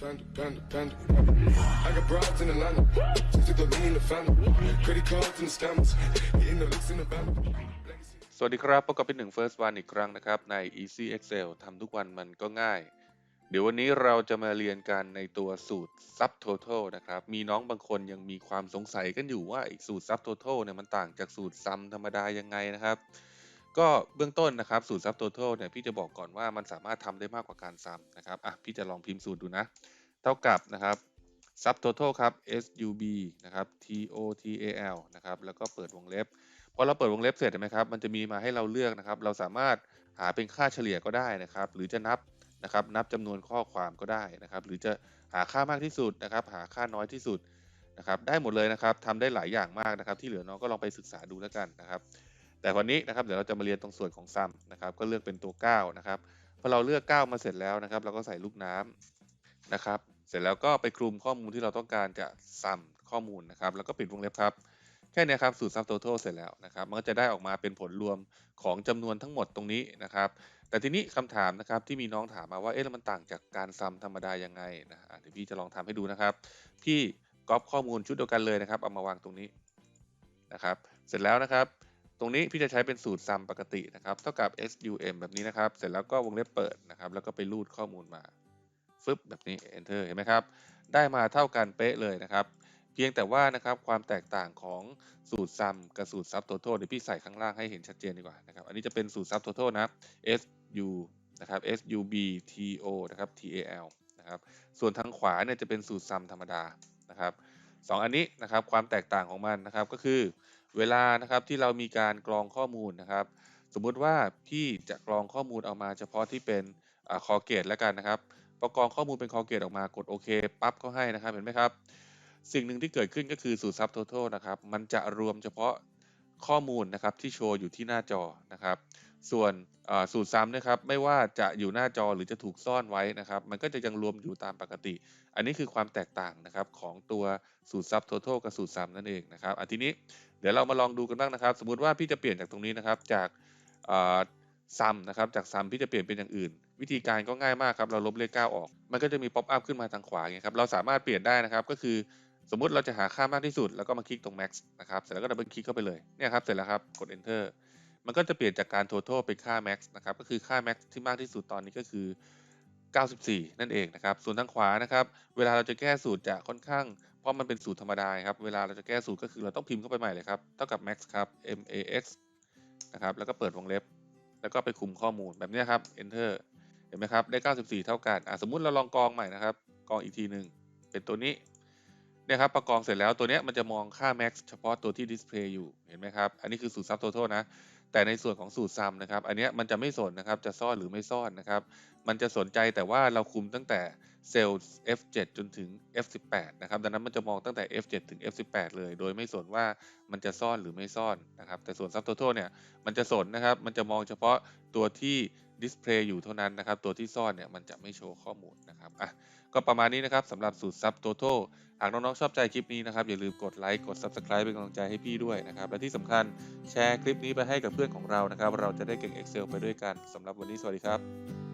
Panda, panda, panda. I got broads in Atlanta. Just took the lean in the family. Credit cards and the scammers. Hitting the licks in the van. Legacy. สวัสดีครับพบกับพี่หนึ่ง First One อีกครั้งนะครับ ใน Easy Excel ทำทุกวันมันก็ง่าย เดี๋ยววันนี้เราจะมาเรียนกันในตัวสูตร Sub Total นะครับ มีน้องบางคนยังมีความสงสัยกันอยู่ว่าไอ้สูตร Sub Total เนี่ยมันต่างจากสูตร Sum ธรรมดายังไงนะครับ ก็เบื้องต้นนะครับสูตร Sub Total เนี่ยพี่จะบอกก่อนว่ามันสามารถทำได้มากกว่าการ Sum นะครับอะพี่จะลองพิมพ์สูตรดูนะ เท่ากับนะครับ Sub Total ครับ SUB นะครับ TOTAL นะครับแล้วก็เปิดวงเล็บพอเราเปิดวงเล็บเสร็จเห็นไหมครับมันจะมีมาให้เราเลือกนะครับ เราสามารถหาเป็นค่าเฉลี่ยก็ได้นะครับ หรือจะนับนะครับนับจำนวนข้อความก็ได้นะครับ หรือจะหาค่ามากที่สุดนะครับ หาค่าน้อยที่สุดนะครับ ได้หมดเลยนะครับทำได้หลายอย่างมากนะครับ ที่เหลือน้องก็ลองไปศึกษาดูแล้วกันนะครับ แต่วันนี้นะครับเดี๋ยวเราจะมาเรียนตรงส่วนของซัมนะครับก็เลือกเป็นตัว9นะครับพอเราเลือก 9 มาเสร็จแล้วนะครับ เราก็ใส่ลูกน้ำนะครับ เสร็จแล้วก็ไปคลุมข้อมูลที่เราต้องการจะซัมข้อมูลนะครับ แล้วก็ปิดวงเล็บครับแค่นี้ครับสูตร sum total เสร็จแล้วนะครับมันก็จะได้ออกมาเป็นผลรวมของจำนวนทั้งหมดตรงนี้นะครับ แต่ทีนี้คำถามนะครับที่มีน้องถามมาว่าเอ๊ะแล้วมันต่างจากการซัมธรรมดายังไงนะเดี๋ยวพี่จะลองทำให้ดูนะครับ พี่ก๊อปข้อมูลชุดเดียวกันเลยนะครับเอามาวางตรงนี้นะครับ เสร็จแล้วนะครับ ตรงนี้พี่จะใช้เป็นสูตรซัมปกตินะครับเท่ากับ sum แบบนี้นะครับ เสร็จแล้วก็วงเล็บเปิดนะครับ แล้วก็ไปรูดข้อมูลมาฟึบแบบนี้ enter เห็นไหมครับ ได้มาเท่ากันเป๊ะเลยนะครับ เพียงแต่ว่านะครับความแตกต่างของสูตรซัมกับสูตรซับ total เดี๋ยวพี่ใส่ข้างล่างให้เห็นชัดเจนดีกว่านะครับ อันนี้จะเป็นสูตรซับ total นะ su นะครับ sub to นะครับ tal นะครับ ส่วนทางขวาเนี่ยจะเป็นสูตรซัมธรรมดานะครับ สองอันนี้นะครับความแตกต่างของมันนะครับก็คือเวลานะครับที่เรามีการกรองข้อมูลนะครับ สมมุติว่าพี่จะกรองข้อมูลเอามาเฉพาะที่เป็นคอเกตแล้วกันนะครับพอกองข้อมูลเป็นคอเกตออกมากดโอเคปั๊บเขาให้นะครับเห็นไหมครับ สิ่งหนึ่งที่เกิดขึ้นก็คือสูตร sub total นะครับ มันจะรวมเฉพาะข้อมูลนะครับที่โชว์อยู่ที่หน้าจอนะครับ ส่วนสูตรซ้ำนะครับไม่ว่าจะอยู่หน้าจอหรือจะถูกซ่อนไว้นะครับ มันก็จะยังรวมอยู่ตามปกติ อันนี้คือความแตกต่างนะครับของตัวสูตร sub total กับสูตรซ้ำนั่นเองนะครับอันทีนี้เดี๋ยวเรามาลองดูกันบ้างนะครับ สมมุติว่าพี่จะเปลี่ยนจากตรงนี้นะครับจากซัมนะครับจากซัมพี่จะเปลี่ยนเป็นอย่างอื่น วิธีการก็ง่ายมากครับเราลบเลข9ออก มันก็จะมีป๊อปอัพขึ้นมาทางขวาอย่างเงี้ยครับเราสามารถเปลี่ยนได้นะครับก็คือสมมุติเราจะหาค่ามากที่สุด แล้วก็มาคลิกตรง max นะครับเสร็จแล้วก็ดับเบิลคลิกเข้าไปเลยเนี่ยครับเสร็จแล้วครับกด enter มันก็จะเปลี่ยนจากการ total เป็นค่า max นะครับ ก็คือค่า max ที่มากที่สุดตอนนี้ก็คือ 94 นั่นเองนะครับ ส่วนทางขวานะครับ เวลาเราจะแก้สูตรจะค่อนข้าง เพราะมันเป็นสูตรธรรมดาครับ เวลาเราจะแก้สูตรก็คือเราต้องพิมพ์เข้าไปใหม่เลยครับ เท่ากับ max ครับ max นะครับ แล้วก็เปิดวงเล็บ แล้วก็ไปคุมข้อมูลแบบนี้ครับ enter เห็นไหมครับ ได้ 94 เท่ากันอะสมมุติเราลองกรองใหม่นะครับกรองอีกทีหนึ่งเป็นตัวนี้เนี่ยครับประกองเสร็จแล้วตัวเนี้ยมันจะมองค่า max เฉพาะตัวที่ display อยู่ เห็นไหมครับ อันนี้คือสูตร sub total นะ แต่ในส่วนของสูตร sum นะครับ อันนี้มันจะไม่สนนะครับ จะซ่อนหรือไม่ซ่อนนะครับ มันจะสนใจแต่ว่าเราคุมตั้งแต่เซลล์ F7 จนถึง F18 นะครับ ดังนั้นมันจะมองตั้งแต่ F7 ถึง F18 เลย โดยไม่สนว่ามันจะซ่อนหรือไม่ซ่อนนะครับ แต่ส่วน sub total เนี่ย มันจะสนนะครับ มันจะมองเฉพาะตัวที่ display อยู่เท่านั้นนะครับ ตัวที่ซ่อนเนี่ย มันจะไม่โชว์ข้อมูลนะครับ อะ ก็ประมาณนี้นะครับสำหรับสูตร sub total หากน้องๆชอบใจคลิปนี้นะครับ อย่าลืมกดไลค์ กด subscribe เป็นกำลังใจให้พี่ด้วยนะครับ และที่สำคัญแชร์คลิปนี้ไปให้กับเพื่อนของเรานะครับ เราจะได้เก่ง Excel ไปด้วยกันสำหรับวันนี้สวัสดีครับ